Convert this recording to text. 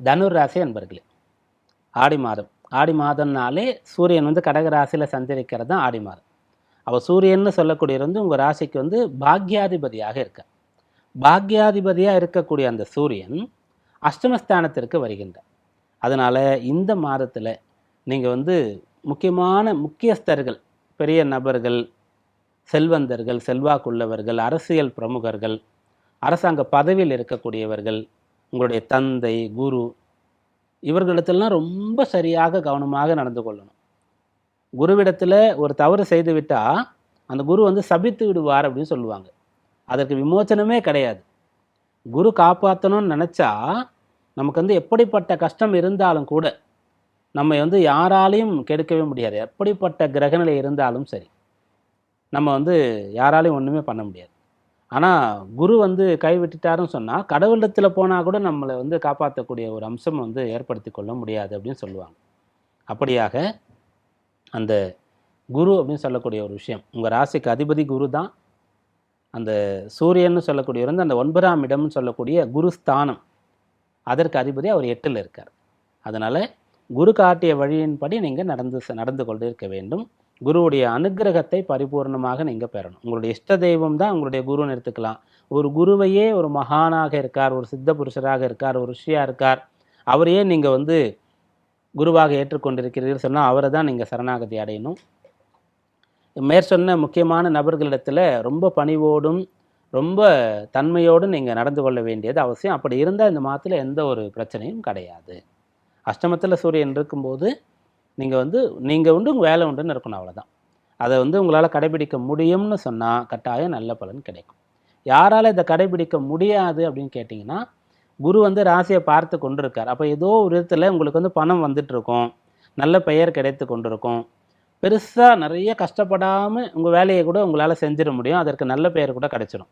தனுர் ராசி அன்பர்களே ஆடி மாதம். ஆடி மாதம்னாலே சூரியன் வந்து கடக ராசியில் சஞ்சரிக்கிறது தான் ஆடி மாதம். அப்போ சூரியன்னு சொல்லக்கூடியது வந்து உங்கள் ராசிக்கு வந்து பாக்யாதிபதியாக இருக்க. பாக்யாதிபதியாக இருக்கக்கூடிய அந்த சூரியன் அஷ்டமஸ்தானத்திற்கு வருகின்றார். அதனால் இந்த மாதத்தில் நீங்கள் வந்து முக்கியமான முக்கியஸ்தர்கள் பெரிய நபர்கள் செல்வந்தர்கள் செல்வாக்குள்ளவர்கள் அரசியல் பிரமுகர்கள் அரசாங்க பதவியில் இருக்கக்கூடியவர்கள் உங்களுடைய தந்தை குரு இவர்களிடத்திலாம் ரொம்ப சரியாக கவனமாக நடந்து கொள்ளணும். குருவிடத்தில் ஒரு தவறு செய்து விட்டால் அந்த குரு வந்து சபித்து விடுவார் அப்படின்னு சொல்லுவாங்க. அதற்கு விமோச்சனமே கிடையாது. குரு காப்பாற்றணும்னு நினச்சா நமக்கு வந்து எப்படிப்பட்ட கஷ்டம் இருந்தாலும் கூட நம்ம வந்து யாராலையும் கெடுக்கவே முடியாது. எப்படிப்பட்ட கிரகநிலை இருந்தாலும் சரி நம்ம வந்து யாராலையும் ஒன்றுமே பண்ண முடியாது. ஆனால் குரு வந்து கைவிட்டுட்டாருன்னு சொன்னால் கடவுளத்தில் போனால் கூட நம்மளை வந்து காப்பாற்றக்கூடிய ஒரு அம்சம் வந்து ஏற்படுத்தி கொள்ள முடியாது அப்படின்னு சொல்லுவாங்க. அப்படியாக அந்த குரு அப்படின்னு சொல்லக்கூடிய ஒரு விஷயம் உங்கள் ராசிக்கு அதிபதி குரு தான் அந்த சூரியன்னு சொல்லக்கூடியவர் வந்து அந்த ஒன்பதாம் இடம்னு சொல்லக்கூடிய குருஸ்தானம் அதற்கு அதிபதி அவர் எட்டில் இருக்கார். அதனால் குரு காட்டிய வழியின்படி நீங்கள் நடந்து நடந்து கொண்டு இருக்க வேண்டும். குருவுடைய அனுக்கிரகத்தை பரிபூர்ணமாக நீங்கள் பெறணும். உங்களுடைய இஷ்ட தெய்வம் தான் உங்களுடைய குருன்னு எடுத்துக்கலாம். ஒரு குருவையே ஒரு மகானாக இருக்கார் ஒரு சித்த புருஷராக இருக்கார் ஒரு ரிஷியாக இருக்கார். அவரையே நீங்கள் வந்து குருவாக ஏற்றுக்கொண்டிருக்கிறீர்கள் சொன்னால் அவரை தான் நீங்கள் சரணாகதி அடையணும். மேற்சொன்ன முக்கியமான நபர்களிடத்தில் ரொம்ப பணிவோடும் ரொம்ப தன்மையோடும் நீங்கள் நடந்து கொள்ள வேண்டியது அவசியம். அப்படி இருந்தால் இந்த மாதத்தில் எந்த ஒரு பிரச்சனையும் கிடையாது. அஷ்டமத்தில் சூரியன் இருக்கும்போது நீங்கள் வந்து நீங்கள் உண்டு உங்கள் வேலை உண்டுன்னு இருக்கணும் அவ்வளோதான் அதை வந்து உங்களால் கடைபிடிக்க முடியும்னு சொன்னால் கட்டாயம் நல்ல பலன் கிடைக்கும். யாரால் இதை கடைபிடிக்க முடியாது அப்படின்னு கேட்டிங்கன்னா குரு வந்து ராசியை பார்த்து கொண்டிருக்கார். அப்போ ஏதோ ஒரு விதத்தில் உங்களுக்கு வந்து பணம் வந்துட்டுருக்கும். நல்ல பெயர் கிடைத்து கொண்டிருக்கும். பெருசாக நிறைய கஷ்டப்படாமல் உங்கள் வேலையை கூட உங்களால் செஞ்சிட முடியும். அதற்கு நல்ல பெயர் கூட கிடைச்சிடும்